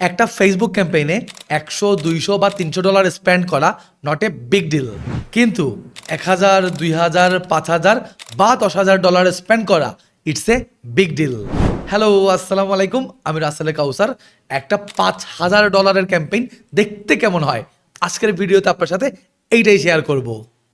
একটা ফেসবুক ক্যাম্পেইনে একশো, দুইশো বা তিনশো ডলার স্পেন্ড করা নট এ বিগ ডিল কিন্তু এক হাজার, দুই হাজার, পাঁচ হাজার বা দশ হাজার ডলার স্পেন্ড করা it's a big deal hello আসসালামু আলাইকুম, আমি রাসেল কাউসার। একটা পাঁচ হাজার ডলারের ক্যাম্পেইন দেখতে কেমন হয়? আজকের ভিডিওতে আপনার সাথে এইটাই শেয়ার করব।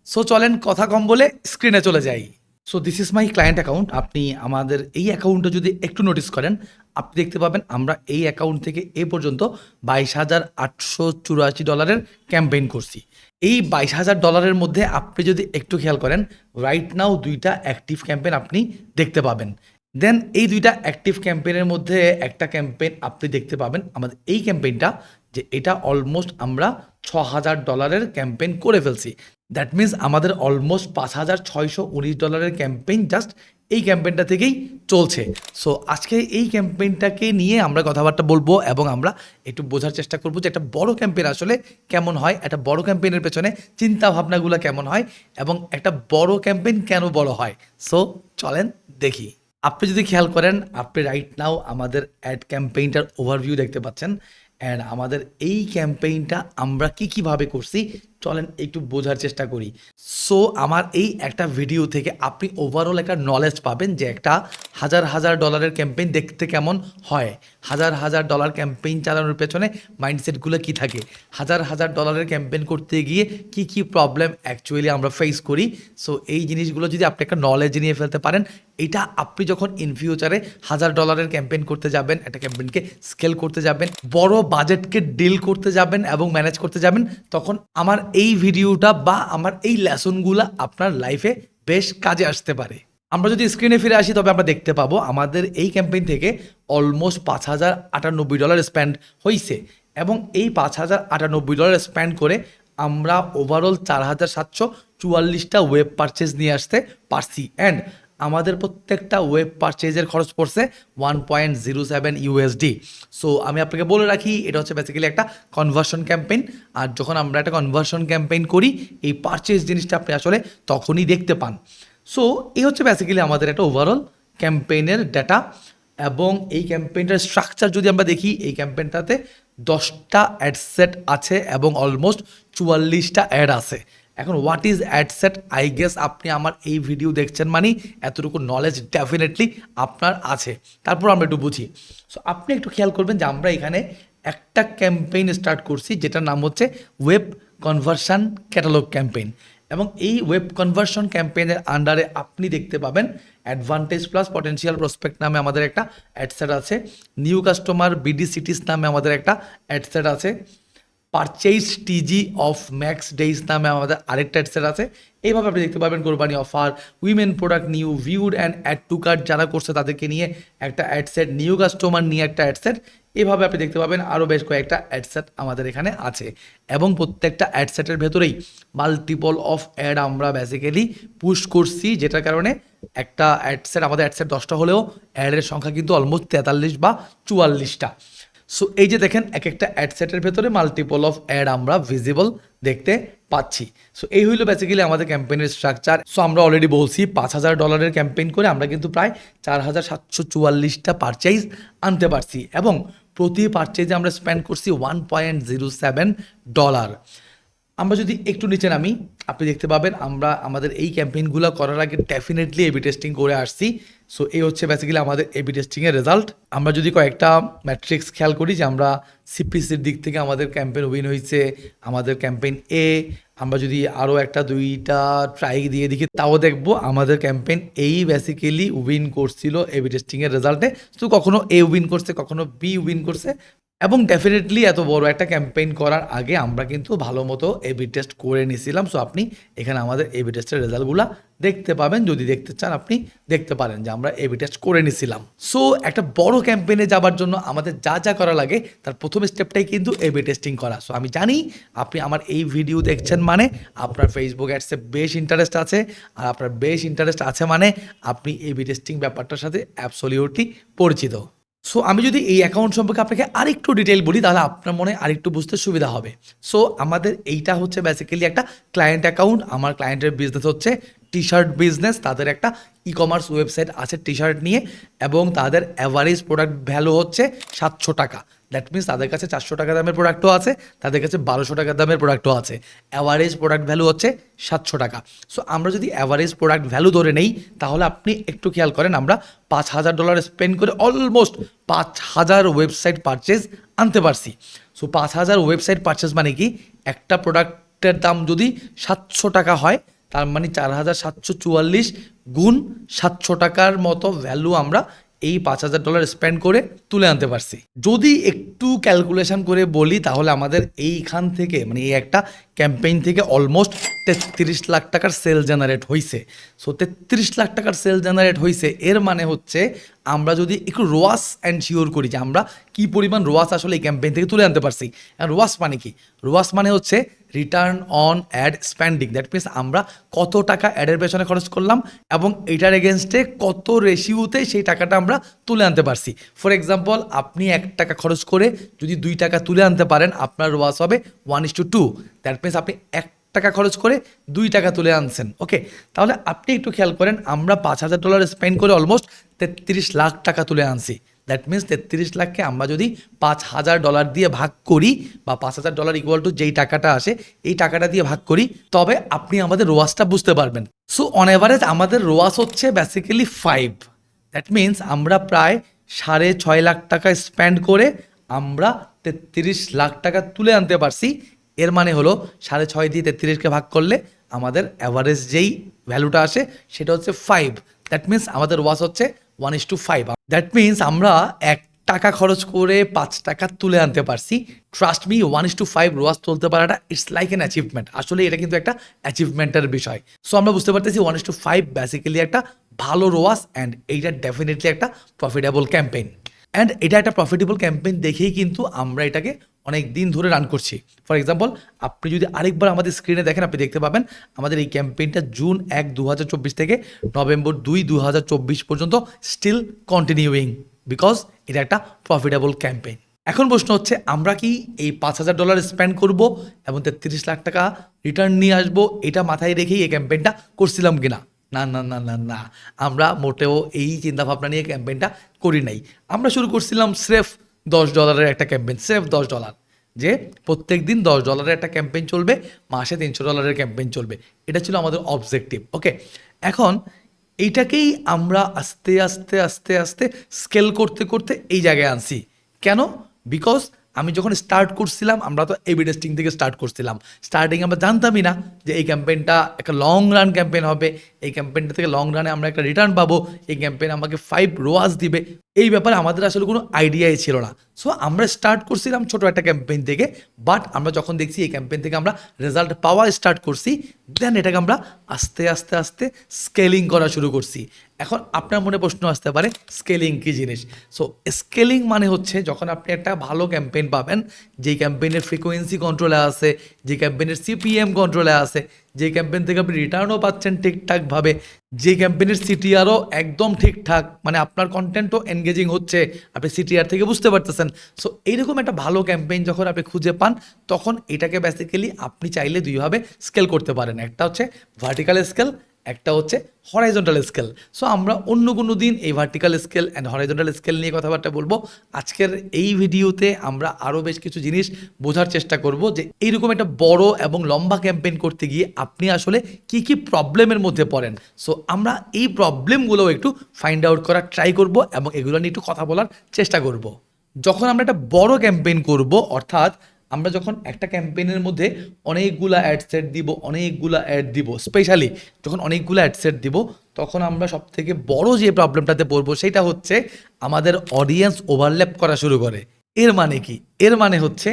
সো চলেন কথা কম বলে স্ক্রিনে চলে যাই। So this is my client account আপনি আমাদের এই অ্যাকাউন্টে যদি একটু নোটিস করেন, আপনি দেখতে পাবেন আমরা এই অ্যাকাউন্ট থেকে এ পর্যন্ত বাইশ হাজার আটশো চুরাশি ডলারের ক্যাম্পেইন করছি। এই বাইশ হাজার ডলারের মধ্যে আপনি যদি একটু খেয়াল করেন রাইট নাও দুইটা অ্যাক্টিভ ক্যাম্পেইন আপনি দেখতে পাবেন। দেন এই দুইটা অ্যাক্টিভ ক্যাম্পেইনের মধ্যে একটা ক্যাম্পেইন আপনি দেখতে পাবেন। আমাদের এই ক্যাম্পেইনটা যে এটা অলমোস্ট আমরা ছ হাজার ডলারের ক্যাম্পেইন করে ফেলছি। দ্যাট মিন্স আমাদের অলমোস্ট পাঁচ হাজার ছয়শো উনিশ ডলারের ক্যাম্পেইন জাস্ট এই ক্যাম্পেইনটা থেকেই চলছে। সো আজকে এই ক্যাম্পেইনটাকে নিয়ে আমরা কথাবার্তা বলব এবং আমরা একটু বোঝার চেষ্টা করব যে একটা বড় ক্যাম্পেইন আসলে কেমন হয়, একটা বড় ক্যাম্পেইনের পেছনে চিন্তা ভাবনাগুলো কেমন হয় এবং একটা বড় ক্যাম্পেইন কেন বড় হয়। সো চলেন দেখি। আপনি যদি খেয়াল করেন, আপনি রাইট নাও আমাদের অ্যাড ক্যাম্পেইনটার ওভারভিউ দেখতে পাচ্ছেন। অ্যান্ড আমাদের এই ক্যাম্পেইনটা আমরা কি কীভাবে করছি চলেন একটু বোঝার চেষ্টা করি। সো আমার এই একটা ভিডিও থেকে আপনি ওভারঅল একটা নলেজ পাবেন যে একটা হাজার হাজার ডলারের ক্যাম্পেইন দেখতে কেমন হয়। হাজার হাজার ডলার ক্যাম্পেইন চালানোর পেছনে মাইন্ডসেটগুলো কি থাকে? হাজার হাজার ডলারের ক্যাম্পেইন করতে গিয়ে কি কি প্রবলেম অ্যাকচুয়ালি আমরা ফেস করি? সো এই জিনিসগুলো যদি আপনি একটা নলেজ নিয়ে ফেলতে পারেন, এটা আপনি যখন ইন ফিউচারে হাজার ডলারের ক্যাম্পেইন করতে যাবেন, একটা ক্যাম্পেইনকে স্কেল করতে যাবেন, বড় বাজেটকে ডিল করতে যাবেন এবং ম্যানেজ করতে যাবেন, তখন আমার এই ভিডিওটা বা আমার এই লেসনগুলো আপনার লাইফে বেশ কাজে আসতে পারে। আমরা যদি স্ক্রিনে ফিরে আসি, তবে আমরা দেখতে পাবো আমাদের এই ক্যাম্পেইন থেকে অলমোস্ট পাঁচ হাজার আটানব্বই ডলার স্প্যান্ড হয়েছে এবং এই পাঁচ হাজার আটানব্বই ডলার স্প্যান্ড করে আমরা ওভারঅল চার হাজার সাতশো চুয়াল্লিশটা ওয়েব পারচেস নিয়ে আসতে পারছি। অ্যান্ড আমাদের প্রত্যেকটা ওয়েব পারচেজের খরচ পড়ছে one point zero seven USD so আমি আপনাকে বলে রাখি, এটা হচ্ছে বেসিক্যালি একটা কনভার্সন ক্যাম্পেইন আর যখন আমরা একটা কনভার্সন ক্যাম্পেইন করি, এই পারচেজ জিনিসটা আপনি আসলে তখনই দেখতে পান। সো এই হচ্ছে বেসিক্যালি আমাদের একটা ওভারঅল ক্যাম্পেইনের ডাটা এবং এই ক্যাম্পেইনটার স্ট্রাকচার যদি আমরা দেখি, এই ক্যাম্পেইনটাতে দশটা অ্যাডসেট আছে এবং অলমোস্ট চুয়াল্লিশটা অ্যাড আছে। এখন what is ad set I guess আপনি আমার এই ভিডিও দেখছেন মানে এতটুকু নলেজ ডেফিনেটলি আপনার আছে। তারপর আমরা একটু বুঝি। সো আপনি একটু খেয়াল করবেন যে আমরা এখানে একটা ক্যাম্পেইন স্টার্ট করছি, যেটার নাম হচ্ছে ওয়েব কনভার্সন ক্যাটালগ ক্যাম্পেইন এবং এই ওয়েব কনভার্সন ক্যাম্পেইনের আন্ডারে আপনি দেখতে পাবেন অ্যাডভান্টেজ প্লাস পটেনশিয়াল প্রসপেক্ট নামে আমাদের একটা অ্যাডসেট আছে। নিউ কাস্টমার বিডি সিটিস নামে আমাদের একটা অ্যাডসেট আছে। Purchase TG of max days নামে আমাদের আরেকটা অ্যাডসেট আছে। এইভাবে আপনি দেখতে পাবেন কোরবানি offer women product new viewed and add to card যারা করছে তাদেরকে নিয়ে একটা অ্যাডসেট নিউ কাস্টমার নিয়ে একটা অ্যাডসেট এভাবে আপনি দেখতে পাবেন আরও বেশ কয়েকটা অ্যাডসেট আমাদের এখানে আছে। এবং প্রত্যেকটা অ্যাডসেটের ভেতরেই মাল্টিপল অফ অ্যাড আমরা বেসিক্যালি পুশ করছি, যেটার কারণে একটা অ্যাডসেট আমাদের অ্যাডসেট দশটা হলেও অ্যাডের সংখ্যা কিন্তু অলমোস্ট তেতাল্লিশ বা চুয়াল্লিশটা। সো এই যে দেখেন এক একটা অ্যাডসেটের ভেতরে মাল্টিপল অফ অ্যাড আমরা ভিজিবল দেখতে পাচ্ছি। সো এই হইল বেসিক্যালি আমাদের ক্যাম্পেইনের স্ট্রাকচার সো আমরা অলরেডি বলছি, পাঁচ হাজার ডলারের ক্যাম্পেইন করে আমরা কিন্তু প্রায় চার হাজার সাতশো চুয়াল্লিশটা পারচেজ আনতে পারছি এবং প্রতি পারচেজে আমরা স্পেন্ড করছি one point zero seven dollar আমরা যদি একটু নিচে নামি, আপনি দেখতে পাবেন, আমরা আমাদের এই ক্যাম্পেইনগুলো করার আগে ডেফিনেটলি এবি টেস্টিং করে আসছি। সো এই হচ্ছে বেসিক্যালি আমাদের এবি টেস্টিংয়ের রেজাল্ট আমরা যদি কয়েকটা ম্যাট্রিক্স খেয়াল করি যে আমরা সিপিসির দিক থেকে আমাদের ক্যাম্পেইন উইন হয়েছে, আমাদের ক্যাম্পেইন এ আমরা যদি আরও একটা, দুইটা ট্রাই দিয়ে দেখি, তাও দেখব আমাদের ক্যাম্পেইন এই বেসিক্যালি উইন করছিল এবি টেস্টিংয়ের রেজাল্টে তো কখনো এ উইন করছে, কখনো বি উইন করছে এবং ডেফিনেটলি এত বড় একটা ক্যাম্পেইন করার আগে আমরা কিন্তু ভালো মতো এবি টেস্ট করে নিয়েছিলাম। সো আপনি এখানে আমাদের এবি টেস্টের রেজাল্টগুলো দেখতে পাবেন। যদি দেখতে চান, আপনি দেখতে পারেন যে আমরা এবি টেস্ট করে নিয়েছিলাম। সো একটা বড় ক্যাম্পেইনে যাবার জন্য আমাদের যা যা করা লাগে, তার প্রথম স্টেপটাই কিন্তু এবি টেস্টিং করা। সো আমি জানি আপনি আমার এই ভিডিও দেখছেন মানে আপনার ফেসবুক অ্যাডসে বেশ ইন্টারেস্ট আছে। আর আপনার বেশ ইন্টারেস্ট আছে মানে আপনি এবি টেস্টিং ব্যাপারটার সাথে অ্যাবসলিউটলি পরিচিত। সো আমি যদি এই অ্যাকাউন্ট সম্পর্কে আপনাকে আরেকটু ডিটেল বলি, তাহলে আপনার মনে আরেকটু বুঝতে সুবিধা হবে। সো আমাদের এইটা হচ্ছে বেসিক্যালি একটা ক্লায়েন্ট অ্যাকাউন্ট আমার ক্লায়েন্টের বিজনেস হচ্ছে টি শার্ট বিজনেস তাদের একটা ই কমার্স ওয়েবসাইট আছে টি শার্ট নিয়ে, এবং তাদের অ্যাভারেজ প্রোডাক্ট ভ্যালু হচ্ছে সাতশো টাকা। দ্যাট মিনস তাদের কাছে চারশো টাকা দামের প্রোডাক্টও আছে, তাদের কাছে বারোশো টাকা দামের প্রোডাক্টও আছে। অ্যাভারেজ প্রোডাক্ট ভ্যালু হচ্ছে সাতশো টাকা। সো আমরা যদি অ্যাভারেজ প্রোডাক্ট ভ্যালু ধরে নেই, তাহলে আপনি একটু খেয়াল করেন, আমরা পাঁচ হাজার ডলার স্পেন্ড করে অলমোস্ট পাঁচ হাজার ওয়েবসাইট পারচেজ আনতে পারছি। সো পাঁচ হাজার ওয়েবসাইট পারচেজ মানে কি? একটা প্রোডাক্টের দাম যদি সাতশো টাকা হয়, তার মানে চার হাজার সাতশো চুয়াল্লিশ গুণ সাতশো টাকার মতো ভ্যালু আমরা এই পাঁচ হাজার ডলার স্পেন্ড করে তুলে আনতে পারছি। যদি একটু ক্যালকুলেশন করে বলি, তাহলে আমাদের এইখান থেকে মানে এই একটা ক্যাম্পেইন থেকে অলমোস্ট তেত্রিশ লাখ টাকার সেল জেনারেট হয়েছে সো তেত্রিশ লাখ টাকার সেল জেনারেট হয়েছে এর মানে হচ্ছে আমরা যদি একটু রোয়াস অ্যান্ড শিওর করি যে আমরা কি পরিমাণ রোয়াস আসলে এই ক্যাম্পেইন থেকে তুলে আনতে পারছি? রোয়াস মানে কি? রোয়াস মানে হচ্ছে return on ad spending that means আমরা কত টাকা অ্যাডের পেছনে খরচ করলাম এবং এটার এগেনস্টে কত রেশিওতে সেই টাকাটা আমরা তুলে আনতে পারছি। ফর এক্সাম্পল আপনি এক টাকা খরচ করে যদি দুই টাকা তুলে আনতে পারেন, আপনার রোয়াস হবে one is two two that means আপনি এক টাকা খরচ করে দুই টাকা তুলে আনছেন। ওকে তাহলে আপনি একটু খেয়াল করেন, আমরা পাঁচ হাজার ডলার স্পেন্ড করে অলমোস্ট তেত্রিশ লাখ টাকা তুলে আনছি। দ্যাট মিনস তেত্রিশ লাখকে আমরা যদি পাঁচ হাজার ডলার দিয়ে ভাগ করি বা পাঁচ হাজার ডলার ইকুয়াল টু যেই টাকাটা আসে, এই টাকাটা দিয়ে ভাগ করি, তবে আপনি আমাদের রোয়াসটা বুঝতে পারবেন। সো অন এভারেজ আমাদের রোয়াস হচ্ছে বেসিক্যালি ফাইভ দ্যাট মিনস আমরা প্রায় সাড়ে ছয় লাখ টাকা স্পেন্ড করে আমরা তেত্রিশ লাখ টাকা তুলে আনতে পারছি। এর মানে হলো সাড়ে ছয় দিয়ে তেত্রিশকে ভাগ করলে আমাদের অ্যাভারেজ যেই ভ্যালুটা আসে, সেটা হচ্ছে ফাইভ দ্যাট মিনস আমাদের ওয়াস হচ্ছে one is two five that means আমরা এক টাকা খরচ করে পাঁচ টাকা তুলে আনতে পারছি। Trust me one is two five ROAS তুলতে পারাটা ইটস লাইক অ্যান অ্যাচিভমেন্ট আসলে এটা কিন্তু একটা অ্যাচিভমেন্টের বিষয়। সো আমরা বুঝতে পারতেছি one is two five basically একটা ভালো রোয়াস অ্যান্ড এইটা ডেফিনেটলি একটা প্রফিটেবল ক্যাম্পেইন অ্যান্ড এটা একটা প্রফিটেবল ক্যাম্পেইন দেখেই কিন্তু আমরা এটাকে অনেক দিন ধরে রান করছি। ফর এক্সাম্পল আপনি যদি আরেকবার আমাদের স্ক্রিনে দেখেন, আপনি দেখতে পাবেন আমাদের এই ক্যাম্পেইনটা জুন এক দু থেকে নভেম্বর দুই দু পর্যন্ত স্টিল কন্টিনিউইং বিকজ এটা একটা প্রফিটেবল ক্যাম্পেইন এখন প্রশ্ন হচ্ছে, আমরা কি এই পাঁচ হাজার ডলার স্পেন্ড করব এবং তেত্রিশ লাখ টাকা রিটার্ন নিয়ে আসব, এটা মাথায় রেখেই এই ক্যাম্পেইনটা করছিলাম কিনা? না না না না না। আমরা মোটেও এই চিন্তাভাবনা নিয়ে ক্যাম্পেইনটা করি নাই। আমরা শুরু করছিলাম স্রেফ দশ ডলারের একটা ক্যাম্পেইন, সেফ দশ ডলার। যে প্রত্যেক দিন দশ ডলারের একটা ক্যাম্পেইন চলবে, মাসে তিনশো ডলারের ক্যাম্পেইন চলবে। এটা ছিল আমাদের অবজেক্টিভ ওকে এখন এইটাকেই আমরা আস্তে আস্তে আস্তে আস্তে স্কেল করতে করতে এই জায়গায় আনছি। কেন? বিকজ আমি যখন স্টার্ট করছিলাম, আমরা তো এবি টেস্টিং থেকে স্টার্ট করছিলাম। স্টার্টিং আমরা জানতামই না যে এই ক্যাম্পেইনটা একটা লং রান ক্যাম্পেইন হবে। এই ক্যাম্পেইনটা থেকে লং রানে আমরা একটা রিটার্ন পাবো। এই ক্যাম্পেইন আমাকে ফাইভ রোয়াজ দিবে। এই ব্যাপারে আমাদের আসলে কোনো আইডিয়াই ছিল না। সো আমরা স্টার্ট করছিলাম ছোট একটা ক্যাম্পেইন থেকে বাট আমরা যখন দেখছি এই ক্যাম্পেইন থেকে আমরা রেজাল্ট পাওয়া স্টার্ট করছি দেন এটাকে আমরা আস্তে আস্তে আস্তে স্কেলিং করা শুরু করছি। এখন আপনার মনে প্রশ্ন আসতে পারে স্কেলিং কী জিনিস? সো স্কেলিং মানে হচ্ছে যখন আপনি একটা ভালো ক্যাম্পেইন পাবেন, যেই ক্যাম্পেইনের ফ্রিকোয়েন্সি কন্ট্রোলে আছে যে ক্যাম্পেইনের সিপিএম কন্ট্রোলে আছে যে ক্যাম্পেন থেকে আপনি রিটার্নও পাচ্ছেন ঠিকঠাকভাবে যে ক্যাম্পেনের সিটিআরও একদম ঠিকঠাক মানে আপনার কন্টেন্টও এনগেজিং হচ্ছে, আপনি সিটিআর থেকে বুঝতে পারতেছেন। সো এইরকম একটা ভালো ক্যাম্পেইন যখন আপনি খুঁজে পান, তখন এটাকে বেসিক্যালি আপনি চাইলে দুইভাবে স্কেল করতে পারেন। একটা হচ্ছে ভার্টিক্যাল স্কেল একটা হচ্ছে হরাইজন্টাল স্কেল সো আমরা অন্য কোনো দিন এই vertical scale and horizontal scale নিয়ে কথাবার্তা বলব। আজকের এই ভিডিওতে আমরা আরও বেশ কিছু জিনিস বোঝার চেষ্টা করব যে এইরকম একটা বড় এবং লম্বা ক্যাম্পেইন করতে গিয়ে আপনি আসলে কি কি প্রবলেমের মধ্যে পড়েন। সো আমরা এই প্রবলেমগুলো একটু ফাইন্ড আউট করার ট্রাই করব এবং এগুলো নিয়ে একটু কথা বলার চেষ্টা করব। যখন আমরা একটা বড় ক্যাম্পেইন করব, অর্থাৎ আমরা যখন একটা ক্যাম্পেইনের মধ্যে অনেকগুলা অ্যাড সেট দিব, অনেকগুলা অ্যাড দিব স্পেশালি যখন অনেকগুলো অ্যাড সেট দিব, তখন আমরা সব থেকে বড় যে প্রবলেমটাতে পড়ব সেটা হচ্ছে আমাদের অডিয়েন্স ওভারল্যাপ করা শুরু করে। এর মানে কি? এর মানে হচ্ছে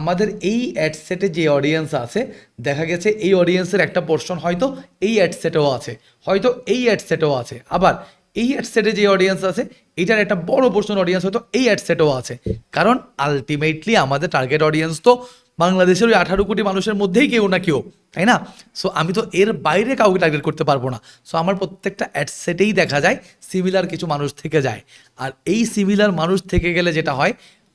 আমাদের এই অ্যাড সেটে যে অডিয়েন্স আছে, দেখা গেছে এই অডিয়েন্সের একটা পোর্শন হয়তো এই অ্যাড সেটেও আছে, হয়তো এই অ্যাড সেটেও আছে। আবার এই অ্যাডসেটে যে অডিয়েন্স আছে, এটার একটা বড় পোর্শন অডিয়েন্স হয়তো এই অ্যাড সেটেও আছে। কারণ আলটিমেটলি আমাদের টার্গেট অডিয়েন্স তো বাংলাদেশের ওই আঠারো কোটি মানুষের মধ্যেই কেউ না কেউ, তাই না? সো আমি তো এর বাইরে কাউকে টার্গেট করতে পারব না। সো আমার প্রত্যেকটা অ্যাডসেটেই দেখা যায় সিমিলার কিছু মানুষ থেকে যায়। আর এই সিমিলার মানুষ থেকে গেলে যেটা হয়,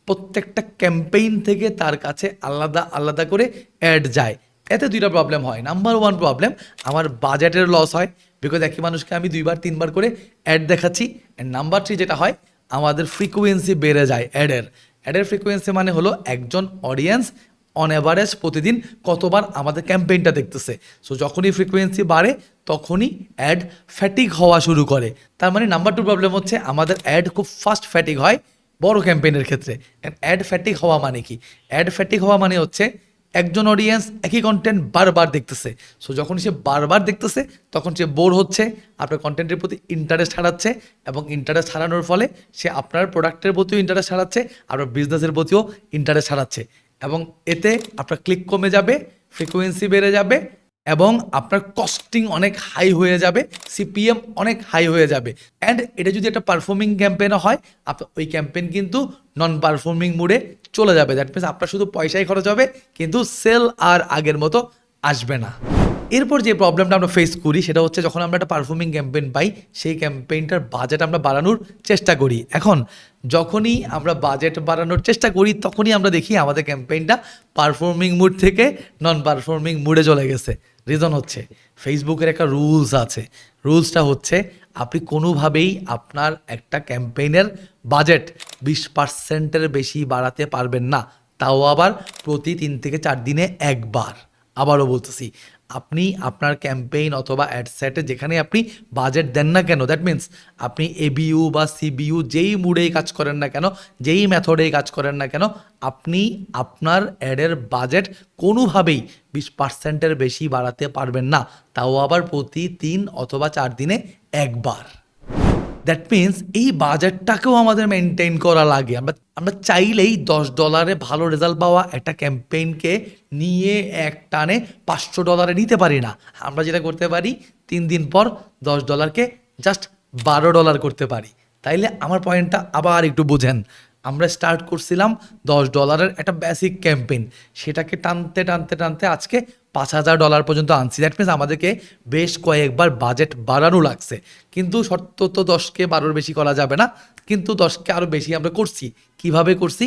প্রত্যেকটা ক্যাম্পেইন থেকে তার কাছে আলাদা আলাদা করে অ্যাড যায়। এতে দুইটা প্রবলেম হয়। নাম্বার ওয়ান প্রবলেম আমার বাজেটের লস হয়। বিকজ একই মানুষকে আমি দুইবার, তিনবার করে অ্যাড দেখাচ্ছি। অ্যান্ড নাম্বার থ্রি যেটা হয়, আমাদের ফ্রিকোয়েন্সি বেড়ে যায় অ্যাডের অ্যাডের ফ্রিকোয়েন্সি মানে হলো একজন অডিয়েন্স অন অ্যাভারেজ প্রতিদিন কতবার আমাদের ক্যাম্পেইনটা দেখতেছে। সো যখনই ফ্রিকোয়েন্সি বাড়ে, তখনই অ্যাড ফ্যাটিক হওয়া শুরু করে। তার মানে নাম্বার টু প্রবলেম হচ্ছে, আমাদের অ্যাড খুব ফাস্ট ফ্যাটিক হয় বড় ক্যাম্পেইনের ক্ষেত্রে। অ্যাড ফ্যাটিক হওয়া মানে কি? অ্যাড ফ্যাটিক হওয়া মানে হচ্ছে একজন অডিয়েন্স একই কন্টেন্ট বারবার দেখতেছে। সো যখন সে বারবার দেখতেছে, তখন সে বোর হচ্ছে, আপনার কন্টেন্টের প্রতি ইন্টারেস্ট হারাচ্ছে এবং ইন্টারেস্ট হারানোর ফলে সে আপনার প্রোডাক্টের প্রতিও ইন্টারেস্ট হারাচ্ছে, আপনার বিজনেসের প্রতিও ইন্টারেস্ট হারাচ্ছে। এবং এতে আপনার ক্লিক কমে যাবে ফ্রিকোয়েন্সি বেড়ে যাবে এবং আপনার কস্টিং অনেক হাই হয়ে যাবে সিপিএম অনেক হাই হয়ে যাবে। অ্যান্ড এটা যদি একটা পারফর্মিং ক্যাম্পেনও হয় আপনার ওই ক্যাম্পেইন কিন্তু নন পারফর্মিং মুডে চলে যাবে। দ্যাট মিনস আপনার শুধু পয়সাই খরচ হবে, কিন্তু সেল আর আগের মতো আসবে না। এরপর যে প্রবলেমটা আমরা ফেস করি, সেটা হচ্ছে যখন আমরা একটা পারফর্মিং ক্যাম্পেইন পাই, সেই ক্যাম্পেইনটার বাজেট আমরা বাড়ানোর চেষ্টা করি। এখন, যখনই আমরা বাজেট বাড়ানোর চেষ্টা করি, তখনই আমরা দেখি আমাদের ক্যাম্পেইনটা পারফর্মিং মুড থেকে নন পারফর্মিং মুডে চলে গেছে। রিজন হচ্ছে ফেসবুকের একটা রুলস আছে। রুলসটা হচ্ছে আপনি কোনোভাবেই আপনার একটা ক্যাম্পেইনের বাজেট বিশ পার্সেন্টের বেশি বাড়াতে পারবেন না। তাও আবার প্রতি তিন থেকে চার দিনে একবার। আবারও বলতেছি আপনি আপনার ক্যাম্পেইন অথবা অ্যাডসেটে যেখানে আপনি বাজেট দেন না কেন দ্যাট মিন্স আপনি এবিইউ বা সিবিইউ যেই মুডেই কাজ করেন না কেন, যেই মেথডেই কাজ করেন না কেন, আপনি আপনার অ্যাডের বাজেট কোনোভাবেই বিশ পার্সেন্টের বেশি বাড়াতে পারবেন না। তাও আবার প্রতি তিন অথবা চার দিনে একবার। দ্যাট মিন্স এই বাজেটটাকেও আমাদের মেনটেন করা লাগে। আমরা আমরা চাইলেই দশ ডলারে ভালো রেজাল্ট পাওয়া একটা ক্যাম্পেইনকে নিয়ে এক টানে পাঁচশো ডলারে নিতে পারি না। আমরা যেটা করতে পারি, তিন দিন পর দশ ডলারকে জাস্ট বারো ডলার করতে পারি। তাইলে আমার পয়েন্টটা আবার একটু বোঝেন। আমরা স্টার্ট করছিলাম দশ ডলারের একটা বেসিক ক্যাম্পেইন সেটাকে টানতে টানতে টানতে আজকে পাঁচ হাজার ডলার পর্যন্ত আনছি। দ্যাট মিনস আমাদেরকে বেশ কয়েকবার বাজেট বাড়ানো লাগছে। কিন্তু শর্ত তো দশকে বারোর বেশি করা যাবে না। কিন্তু দশকে আরও বেশি আমরা করছি। কীভাবে করছি?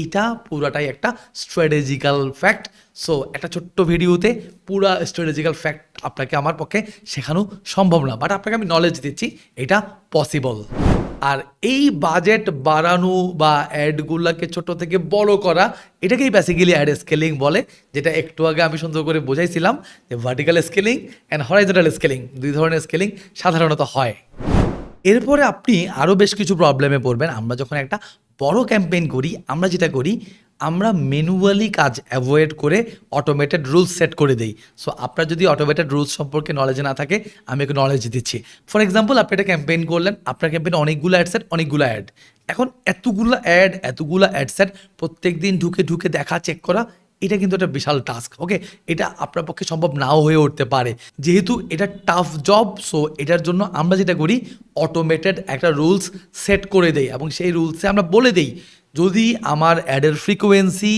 এইটা পুরাটাই একটা স্ট্র্যাটেজিক্যাল ফ্যাক্ট সো একটা ছোট্ট ভিডিওতে পুরা স্ট্র্যাটেজিক্যাল ফ্যাক্ট আপনাকে আমার পক্ষে শেখানো সম্ভব না। বাট আপনাকে আমি নলেজ দিচ্ছি। এটা পসিবল আর এই বাজেট বাড়ানো বা অ্যাডগুলোকে ছোট থেকে বড় করা, এটাকেই বেসিক্যালি অ্যাড স্কেলিং বলে, যেটা একটু আগে আমি সুন্দর করে বোঝাইছিলাম যে vertical scaling and horizontal scaling দুই ধরনের স্কেলিং সাধারণত হয়। এরপরে আপনি আরও বেশ কিছু প্রবলেমে পড়বেন। আমরা যখন একটা বড় ক্যাম্পেইন করি, আমরা যেটা করি আমরা ম্যানুয়ালি কাজ অ্যাভয়েড করে অটোমেটেড রুলস সেট করে দিই। সো আপনার যদি অটোমেটেড রুলস সম্পর্কে নলেজ না থাকে, আমি একটু নলেজ দিচ্ছি। ফর এক্সাম্পল আপনি একটা ক্যাম্পেইন করলেন, আপনার ক্যাম্পেইনে অনেকগুলো অ্যাড সেট অনেকগুলো অ্যাড এখন এতগুলো অ্যাড এতগুলো অ্যাড সেট প্রত্যেক দিন ঢুকে ঢুকে দেখা চেক করা, এটা কিন্তু একটা বিশাল টাস্ক ওকে এটা আপনার পক্ষে সম্ভব নাও হয়ে উঠতে পারে। যেহেতু এটা টাফ জব সো এটার জন্য আমরা যেটা করি অটোমেটেড একটা রুলস সেট করে দেই এবং সেই রুলসে আমরা বলে দেই যদি আমার অ্যাডের ফ্রিকোয়েন্সি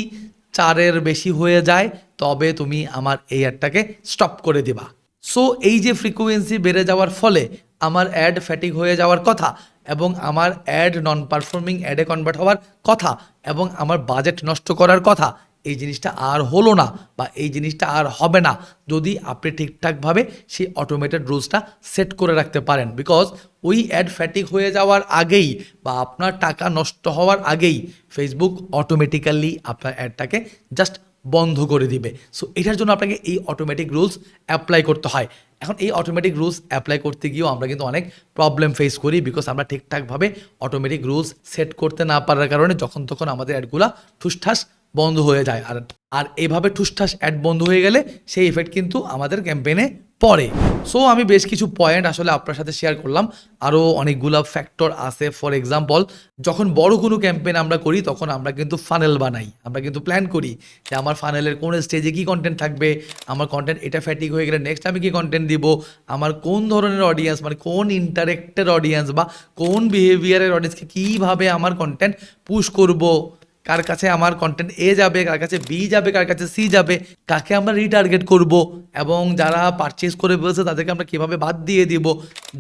চারের বেশি হয়ে যায়, তবে তুমি আমার এই অ্যাডটাকে স্টপ করে দিবা। সো, এই যে ফ্রিকোয়েন্সি বেড়ে যাওয়ার ফলে আমার অ্যাড ফ্যাটিক হয়ে যাওয়ার কথা এবং আমার অ্যাড নন পারফর্মিং অ্যাডে কনভার্ট হওয়ার কথা এবং আমার বাজেট নষ্ট করার কথা এই জিনিসটা আর হলো না বা এই জিনিসটা আর হবে না যদি আপনি ঠিকঠাকভাবে সেই অটোমেটেড রুলসটা সেট করে রাখতে পারেন। বিকজ ওই অ্যাড ফ্যাটিক হয়ে যাওয়ার আগেই বা আপনার টাকা নষ্ট হওয়ার আগেই ফেসবুক অটোমেটিক্যালি আপনার অ্যাডটাকে জাস্ট বন্ধ করে দিবে। সো এটার জন্য আপনাকে এই অটোমেটিক রুলস অ্যাপ্লাই করতে হয়। এখন এই অটোমেটিক রুলস অ্যাপ্লাই করতে গিয়েও আমরা কিন্তু অনেক প্রবলেম ফেস করি বিকজ আমরা ঠিকঠাকভাবে অটোমেটিক রুলস সেট করতে না পারার কারণে যখন তখন আমাদের অ্যাডগুলা ঠুসঠাস বন্ধ হয়ে যায়। আর আর এভাবে ঠুসঠাস অ্যাড বন্ধ হয়ে গেলে সেই এফেক্ট কিন্তু আমাদের ক্যাম্পেইনে পড়ে। সো আমি বেশ কিছু পয়েন্ট আসলে আপনার সাথে শেয়ার করলাম। আরও অনেকগুলো ফ্যাক্টর আছে। ফর এক্সাম্পল যখন বড় কোনো ক্যাম্পেইন আমরা করি, তখন আমরা কিন্তু ফানেল বানাই। আমরা কিন্তু প্ল্যান করি যে আমার ফানেলের কোন স্টেজে কী কন্টেন্ট থাকবে, আমার কন্টেন্ট এটা ফ্যাটিক হয়ে গেলে নেক্সট আমি কী কন্টেন্ট দিব, আমার কোন ধরনের অডিয়েন্স মানে কোন ইন্টারেক্টের অডিয়েন্স বা কোন বিহেভিয়ারের অডিয়েন্সকে কীভাবে আমার কন্টেন্ট পুশ করব কার কাছে আমার কন্টেন্ট এ যাবে, কার কাছে বি যাবে, কার কাছে সি যাবে, কাকে আমরা রিটার্গেট করব এবং যারা পারচেস করে ফেলছে তাদেরকে আমরা কীভাবে বাদ দিয়ে দিব?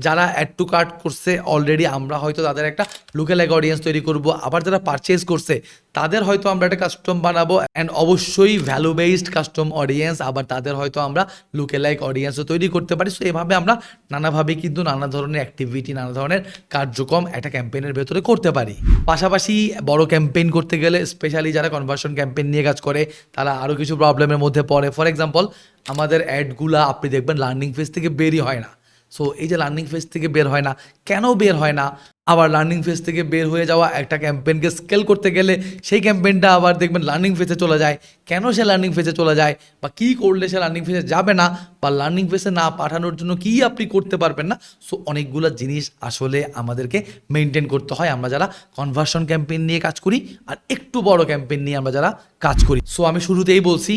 যারা অ্যাড টু কার্ট করছে অলরেডি আমরা হয়তো তাদের একটা লুকেল এক অডিয়েন্স তৈরি করব। আবার যারা পারচেস করছে তাদের হয়তো আমরা একটা কাস্টম বানাবো অ্যান্ড অবশ্যই ভ্যালু বেসড কাস্টম অডিয়েন্স আবার তাদের হয়তো আমরা লুকে লাইক অডিয়েন্সও তৈরি করতে পারি। সো এভাবে আমরা নানাভাবে কিন্তু নানা ধরনের অ্যাক্টিভিটি নানা ধরনের কার্যক্রম একটা ক্যাম্পেইনের ভেতরে করতে পারি। পাশাপাশি বড় ক্যাম্পেইন করতে গেলে গেলে স্পেশালি যারা কনভার্সন ক্যাম্পেইন নিয়ে কাজ করে, তারা আরও কিছু প্রবলেমের মধ্যে পড়ে। ফর এক্সাম্পল আমাদের অ্যাডগুলা আপনি দেখবেন লার্নিং ফেজ থেকে বেরই হয় না। সো এই যে লার্নিং ফেজ থেকে বের হয় না, কেন বের হয় না? আবার লার্নিং ফেজ থেকে বের হয়ে যাওয়া একটা ক্যাম্পেইনকে স্কেল করতে গেলে, সেই ক্যাম্পেইনটা আবার দেখবেন লার্নিং ফেজে চলে যায়। কেন সে লার্নিং ফেজে চলে যায় বা কী করলে সে লার্নিং ফেজে যাবে না বা লার্নিং ফেজে না পাঠানোর জন্য কী আপনি করতে পারবেন না? সো অনেকগুলো জিনিস আসলে আমাদেরকে মেনটেন করতে হয়। আমরা যারা কনভার্সন ক্যাম্পেইন নিয়ে কাজ করি আর একটু বড় ক্যাম্পেইন নিয়ে আমরা যারা কাজ করি। সো আমি শুরুতেই বলছি,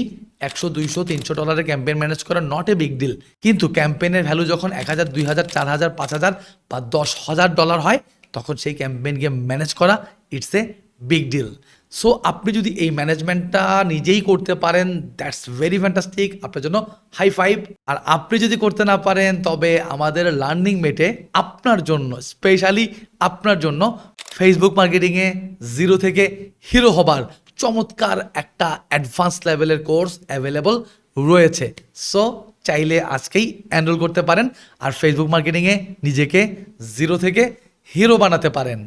একশো, দুইশো, তিনশো ডলারের ক্যাম্পেইন ম্যানেজ করা নট এ বিগ ডিল কিন্তু ক্যাম্পেইনের ভ্যালু যখন এক হাজার, দুই হাজার, চার হাজার, পাঁচ হাজার বা দশ হাজার ডলার হয়, তখন সেই ক্যাম্পেইনকে ম্যানেজ করা it's a big deal so আপনি যদি এই ম্যানেজমেন্টটা নিজেই করতে পারেন দ্যাটস ভেরি ফ্যান্টাস্টিক আপনার জন্য হাই ফাইভ আর আপনি যদি করতে না পারেন, তবে আমাদের লার্নিং মেটে আপনার জন্য স্পেশালি আপনার জন্য ফেসবুক মার্কেটিংয়ে জিরো থেকে হিরো হবার চমৎকার একটা অ্যাডভান্স লেভেলের কোর্স অ্যাভেলেবল রয়েছে। সো চাইলে আজকেই এনরোল করতে পারেন আর ফেসবুক মার্কেটিংয়ে নিজেকে জিরো থেকে হিরো বানাতে পারেন।